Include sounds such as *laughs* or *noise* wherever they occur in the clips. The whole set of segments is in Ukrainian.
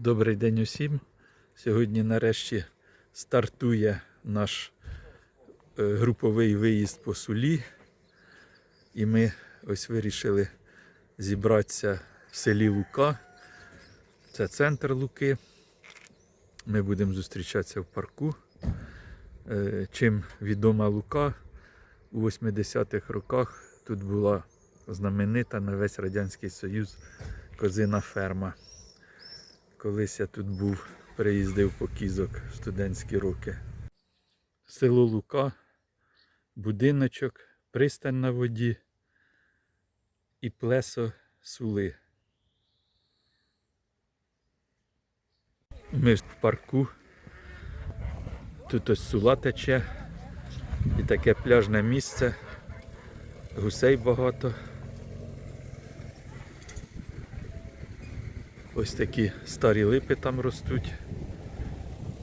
Добрий день усім. Сьогодні нарешті стартує наш е, груповий виїзд по сулі. І ми ось вирішили зібратися в селі Лука. Це центр Луки. Ми будемо зустрічатися в парку. Е, Чим відома Лука у 80-х роках тут була знаменита на весь Радянський Союз козина ферма. Колись я тут був, приїздив по кізок в студентські роки. Село Лука, будиночок, пристань на воді і плесо сули. Ми в парку. Тут ось сула тече і таке пляжне місце. Гусей багато. Ось такі старі липи там ростуть.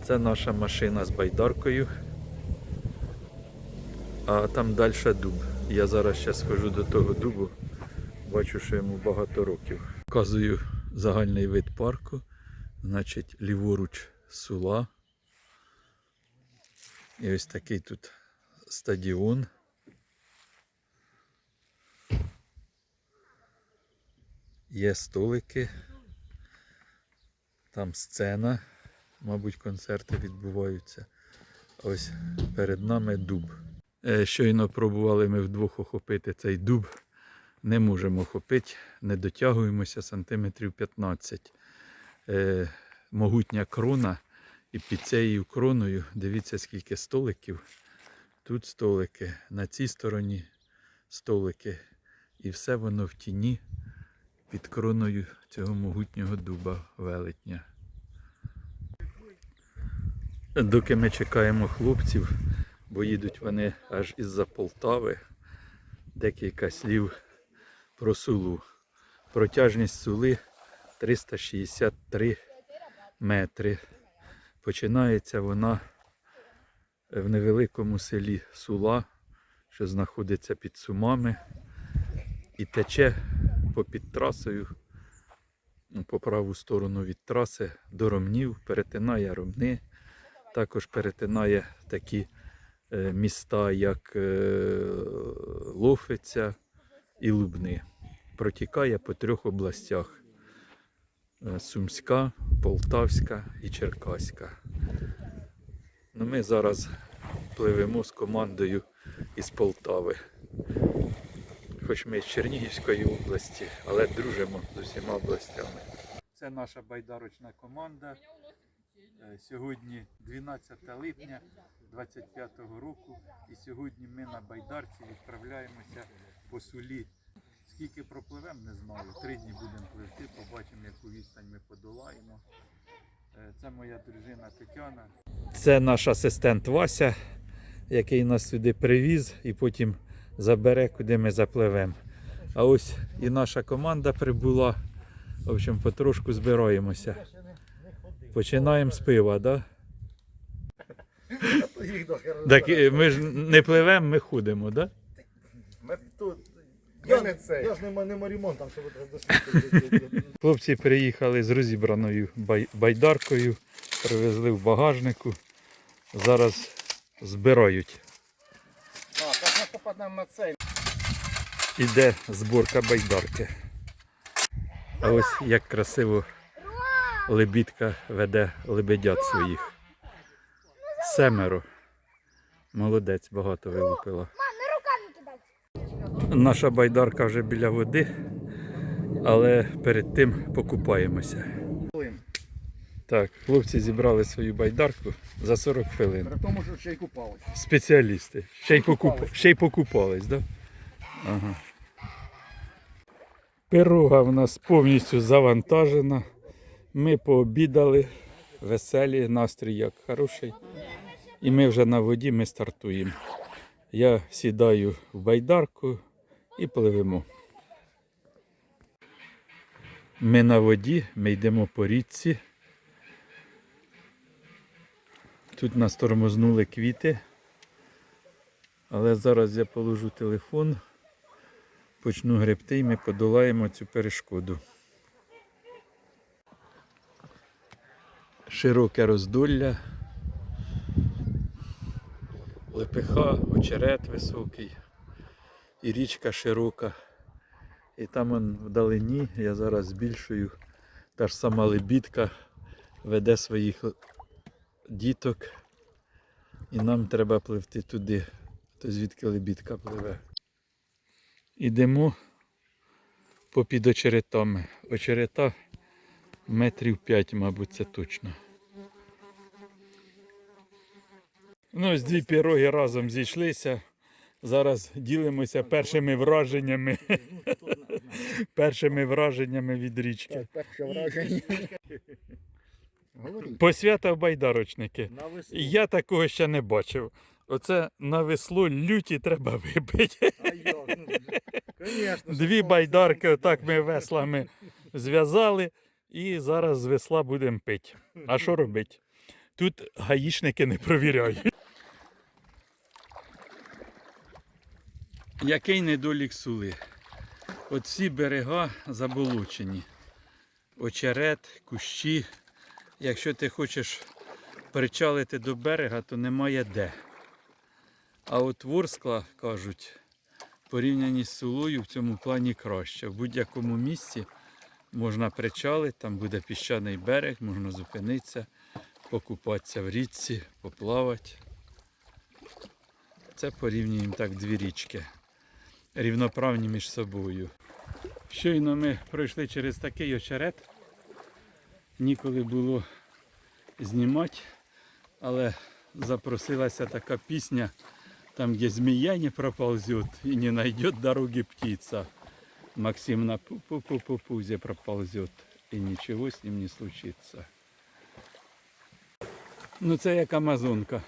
Це наша машина з байдаркою. А там далі дуб. Я зараз ще схожу до того дубу. Бачу, що йому багато років. Показую загальний вид парку. Значить, ліворуч сула. І ось такий тут стадіон. Є столики. Там сцена, мабуть, концерти відбуваються. Ось перед нами дуб. Е, Щойно пробували ми вдвох охопити цей дуб. Не можемо охопити, не дотягуємося сантиметрів 15. Е, могутня крона. І під цією кроною дивіться, скільки столиків. Тут столики, на цій стороні столики. І все воно в тіні під кроною цього могутнього дуба велетня. Доки ми чекаємо хлопців, бо їдуть вони аж із-за Полтави, декілька слів про сулу. Протяжність сули 363 метри. Починається вона в невеликому селі Сула, що знаходиться під Сумами, і тече попід трасою, ну, по праву сторону від траси до Ромнів, перетинає Ромни, також перетинає такі е, міста, як е, Лофиця і Лубни. Протікає по трьох областях. Е, Сумська, Полтавська і Черкаська. Ну, ми зараз пливемо з командою із Полтави. Хоч ми з Чернігівської області, але дружимо з усіма областями. Це наша байдарочна команда. Е, Сьогодні 12 липня 25-го року. І сьогодні ми на байдарці відправляємося по сулі. Скільки пропливемо, не знаю. Три дні будемо пливти, побачимо, яку відстань ми подолаємо. Е, Це моя дружина Тетяна. Це наш асистент Вася, який нас сюди привіз і потім забере, куди ми запливемо. А ось і наша команда прибула. В общем, потрошку збираємося. Починаємо з пива, так? Так е, ми ж не пливемо, ми ходимо, так? Ми тут. Я, Я не цей. я ж ремонту, там, щоб досвідчити. *laughs* Хлопці приїхали з розібраною байдаркою, привезли в багажнику. Зараз збирають. Попадемо на цей. Іде зборка байдарки. А ось як красиво лебідка веде лебедят своїх. Семеро. Молодець, багато вилупила. Наша байдарка вже біля води, але перед тим покупаємося. Так, хлопці зібрали свою байдарку за 40 хвилин. При тому, що ще й купались. Спеціалісти. Ще й, покуп... Ще й покупались, так? Да? Ага. Пирога в нас повністю завантажена. Ми пообідали, веселі, настрій як хороший. І ми вже на воді ми стартуємо. Я сідаю в байдарку і пливемо. Ми на воді, ми йдемо по річці. Тут нас тормознули квіти. Але зараз я положу телефон, почну гребти і ми подолаємо цю перешкоду. широке роздолля, лепеха, очерет високий і річка широка. І там он вдалині, я зараз збільшую, та ж сама лебідка веде своїх діток. І нам треба пливти туди, то звідки лебідка пливе. Ідемо попід очеретами. Очерета метрів 5, мабуть, це точно. Ну, ось дві піроги разом зійшлися. Зараз ділимося першими враженнями. першими враженнями від річки. Перше враження. Говоріть. Посвята байдарочники. На весну. Я такого ще не бачив. Оце на весло люті треба вибити. А? Ну, Конечно. Дві байдарки, отак ми веслами зв'язали і зараз з весла будемо пити. А що робити? Тут гаїшники не провіряють. Який недолік сули? От всі берега заболочені. Очерет, кущі. Якщо ти хочеш причалити до берега, то немає де. А от Ворскла, кажуть, порівняні з Сулою в цьому плані краще. В будь-якому місці можна причалити, там буде піщаний берег, можна зупинитися, покупатися в річці, поплавати. Це порівнюємо так дві річки. Рівноправні між собою. Щойно ми пройшли через такий очерет. Ніколи було знімати, але запросилася така пісня там, где змея не проползет и не найдет дороги птица. Максим на пу-пу-пу-пу проползет и ничего с ним не случится. Ну це як Амазонка.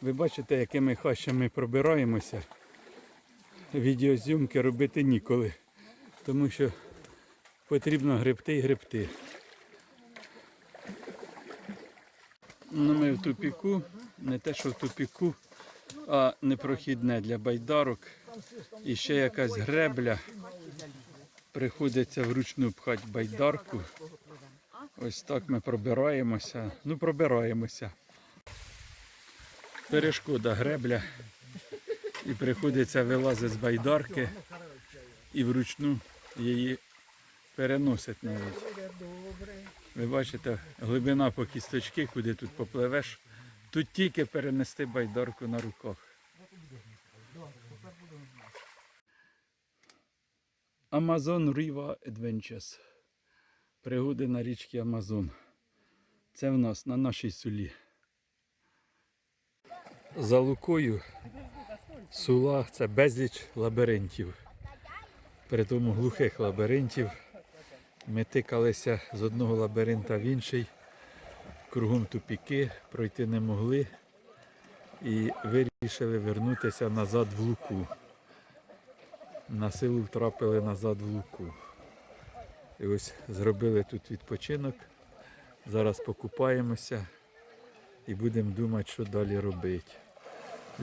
Ви бачите, якими хащами пробираємося. Відеозйомки робити ніколи. Тому що потрібно гребти і гребти. Ну, ми в тупіку, не те, що в тупіку, а непрохідне для байдарок. І ще якась гребля. Приходиться вручну пхати байдарку. Ось так ми пробираємося. Ну, пробираємося. Перешкода гребля. І приходиться вилазити з байдарки і вручну її переносить навіть. Ви бачите, глибина по кісточки, куди тут попливеш. Тут тільки перенести байдарку на руках. Amazon River Adventures. Пригоди на річці Амазон. Це в нас на нашій сулі. За лукою сула це безліч лабіринтів. При тому глухих лабіринтів. Ми тикалися з одного лабіринта в інший, кругом тупіки, пройти не могли і вирішили вернутися назад в луку. На силу втрапили назад в луку. І ось зробили тут відпочинок. Зараз покупаємося і будемо думати, що далі робити.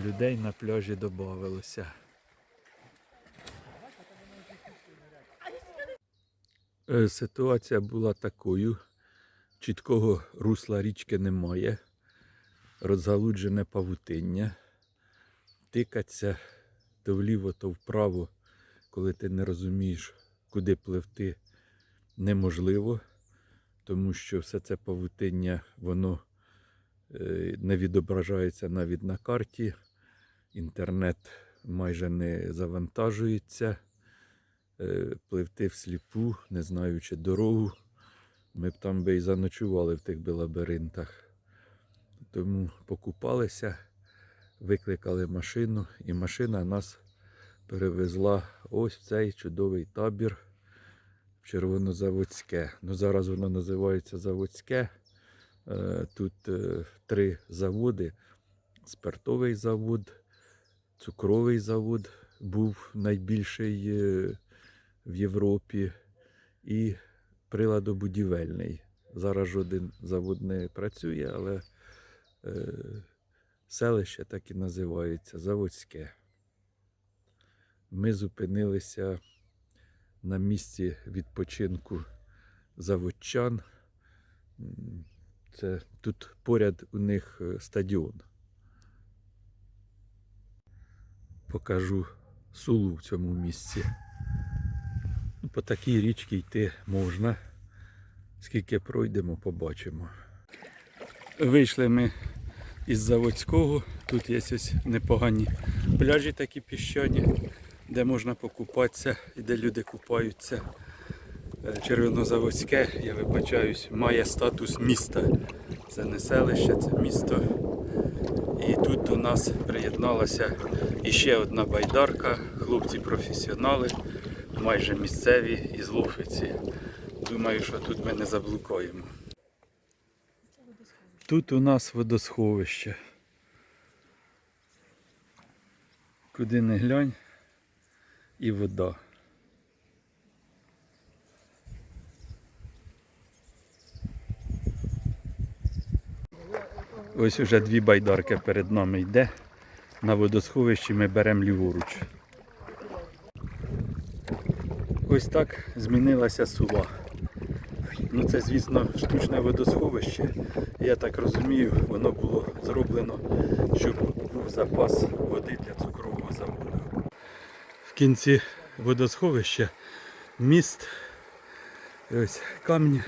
Людей на пляжі додавалося. Ситуація була такою. Чіткого русла річки немає. Розгалуджене павутиння. Тикаться то вліво, то вправо, коли ти не розумієш, куди пливти, неможливо, тому що все це павутиння, воно е, не відображається навіть на карті. Інтернет майже не завантажується е, пливти всліпу, не знаючи дорогу. Ми б там би і заночували в тих би лабіринтах. Тому покупалися, викликали машину, і машина нас перевезла ось в цей чудовий табір в Червонозаводське. Ну, зараз воно називається Заводське. Е, Тут е, три заводи: спиртовий завод, цукровий завод був найбільший е, в Європі і приладобудівельний. Зараз жоден завод не працює, але е, селище так і називається Заводське. Ми зупинилися на місці відпочинку заводчан. Це тут поряд у них е, стадіон. Покажу сулу в цьому місці. По такій річці йти можна. Скільки пройдемо, побачимо. Вийшли ми із Заводського. Тут є ось непогані пляжі такі піщані, де можна покупатися і де люди купаються. Е, Червонозаводське, я вибачаюсь, має статус міста. Це не селище, це місто. І тут до нас приєдналася іще одна байдарка, хлопці професіонали, майже місцеві із Лофиці. Думаю, що тут ми не заблукаємо. Тут у нас водосховище. Куди не глянь і вода. Ось уже дві байдарки перед нами йде. На водосховищі ми беремо ліворуч. Ось так змінилася сула. Ну це, звісно, штучне водосховище. Я так розумію, воно було зроблено, щоб був запас води для цукрового заводу. В кінці водосховища міст. І ось камні.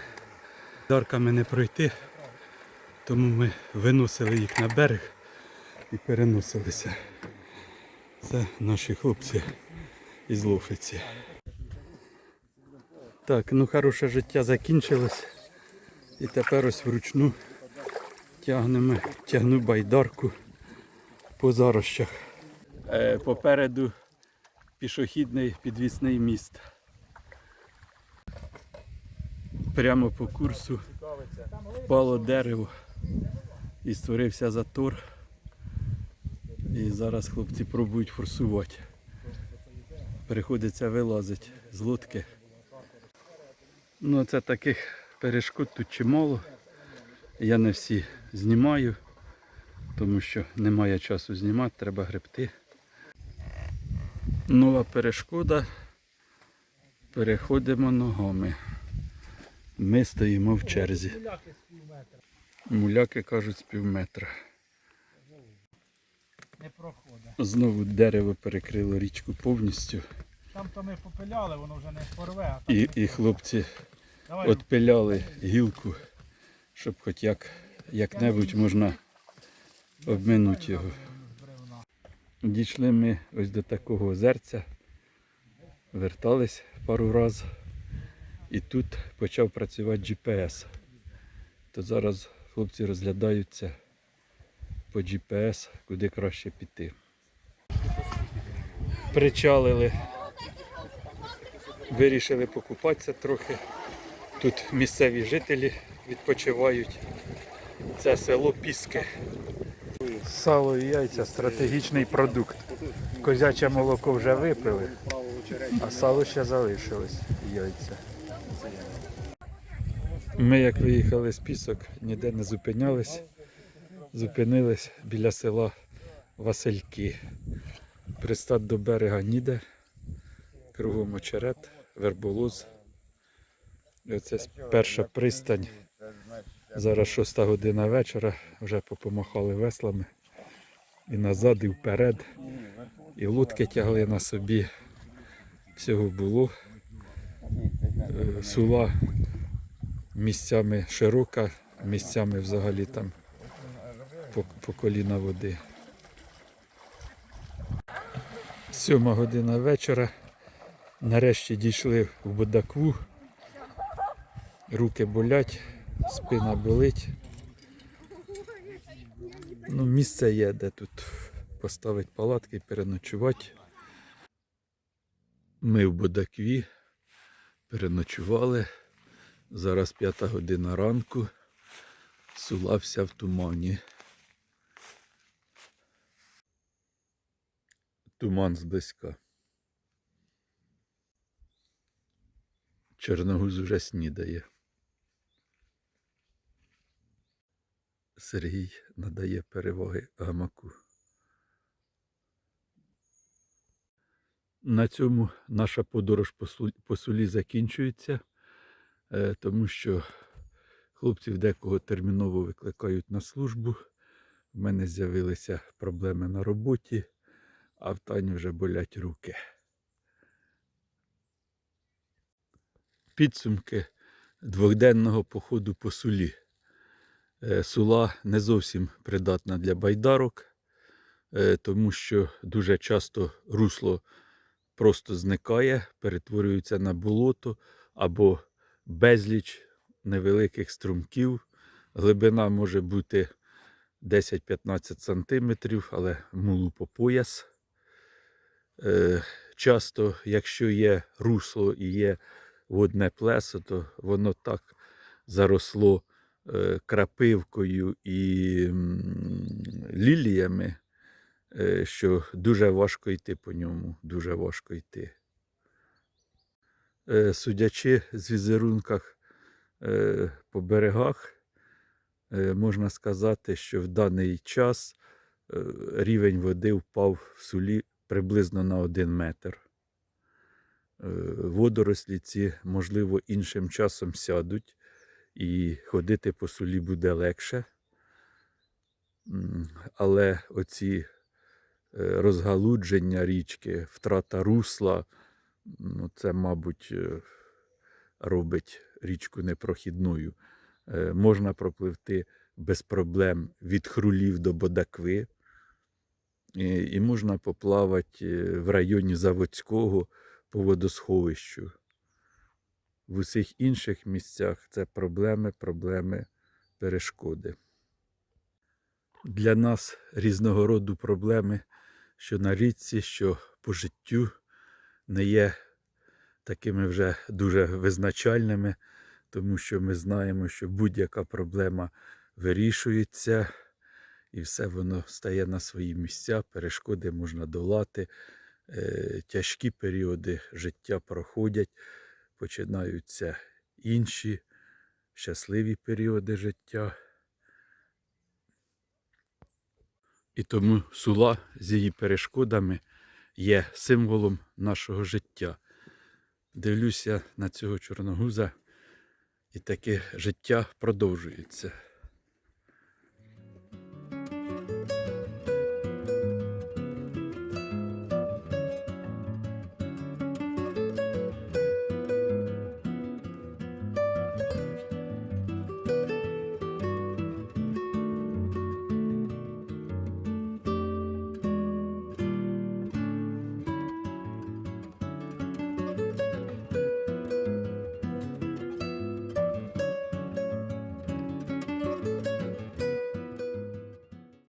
Дарками не пройти. Тому ми виносили їх на берег і переносилися. Це наші хлопці із Лофиці. Так, ну хороше життя закінчилось. І тепер ось вручну тягнемо, тягну байдарку по зарощах. Е, попереду пішохідний підвісний міст. Прямо по курсу впало дерево і створився затор. І зараз хлопці пробують форсувати. Приходиться вилазити з лодки. Ну, це таких перешкод тут чимало. Я не всі знімаю, тому що немає часу знімати, треба гребти. Нова перешкода. Переходимо ногами. Ми стоїмо в черзі. Муляки кажуть з пів метра. Знову дерево перекрило річку повністю. Там то ми попиляли, воно вже не порве, а там І, і хлопці давай Отпиляли гілку, щоб хоч як, як-небудь можна обминути його. Дійшли ми ось до такого озерця, вертались пару разів, і тут почав працювати GPS. То зараз хлопці розглядаються по GPS, куди краще піти. Причалили, вирішили покупатися трохи. Тут місцеві жителі відпочивають. Це село Піски. Сало і яйця стратегічний продукт. Козяче молоко вже випили, а сало ще залишилось. Яйця. Ми як виїхали з пісок, ніде не зупинялись. Зупинились біля села Васильки. Пристати до берега ніде. Кругом очерет, верболоз. І оце перша пристань. Зараз 6 година вечора, вже попомахали веслами. І назад, і вперед. І лодки тягли на собі. Всього було. Е, Сула місцями широка, місцями взагалі там по, по коліна води. Сьома година вечора. Нарешті дійшли в Бодакву. Руки болять, спина болить. Ну, місце є, де тут поставити палатки переночувати. Ми в Бодакві переночували. Зараз п'ята година ранку. Сула вся в тумані. Туман зблизька. Чорногуз уже снідає. Сергій надає переваги гамаку. На цьому наша подорож по сулі закінчується, е, тому що Хлопців декого терміново викликають на службу. У мене з'явилися проблеми на роботі, а в Тані вже болять руки. Підсумки двохденного походу по сулі. Е, Сула не зовсім придатна для байдарок, е, тому що дуже часто русло просто зникає, перетворюється на болото або безліч невеликих струмків. Глибина може бути 10-15 см, але мулу по пояс. Е, Часто, якщо є русло і є водне плесо, то воно так заросло е, крапивкою і ліліями, е, що дуже важко йти по ньому, дуже важко йти. Е, Судячи з візерунках по берегах, можна сказати, що в даний час рівень води впав в сулі приблизно на один метр. Водорослі ці, можливо, іншим часом сядуть, і ходити по сулі буде легше. Але оці е, розгалудження річки, втрата русла, ну, це, мабуть, е, робить річку непрохідною. Е, Можна пропливти без проблем від хрулів до Бодакви. І, можна поплавати в районі Заводського по водосховищу. В усіх інших місцях це проблеми, проблеми, перешкоди. Для нас різного роду проблеми, що на річці, що по життю не є такими вже дуже визначальними, тому що ми знаємо, що будь-яка проблема вирішується і все воно стає на свої місця, перешкоди можна долати, тяжкі періоди життя проходять, починаються інші щасливі періоди життя. І тому сула з її перешкодами є символом нашого життя. Дивлюся на цього чорногуза, і таке життя продовжується.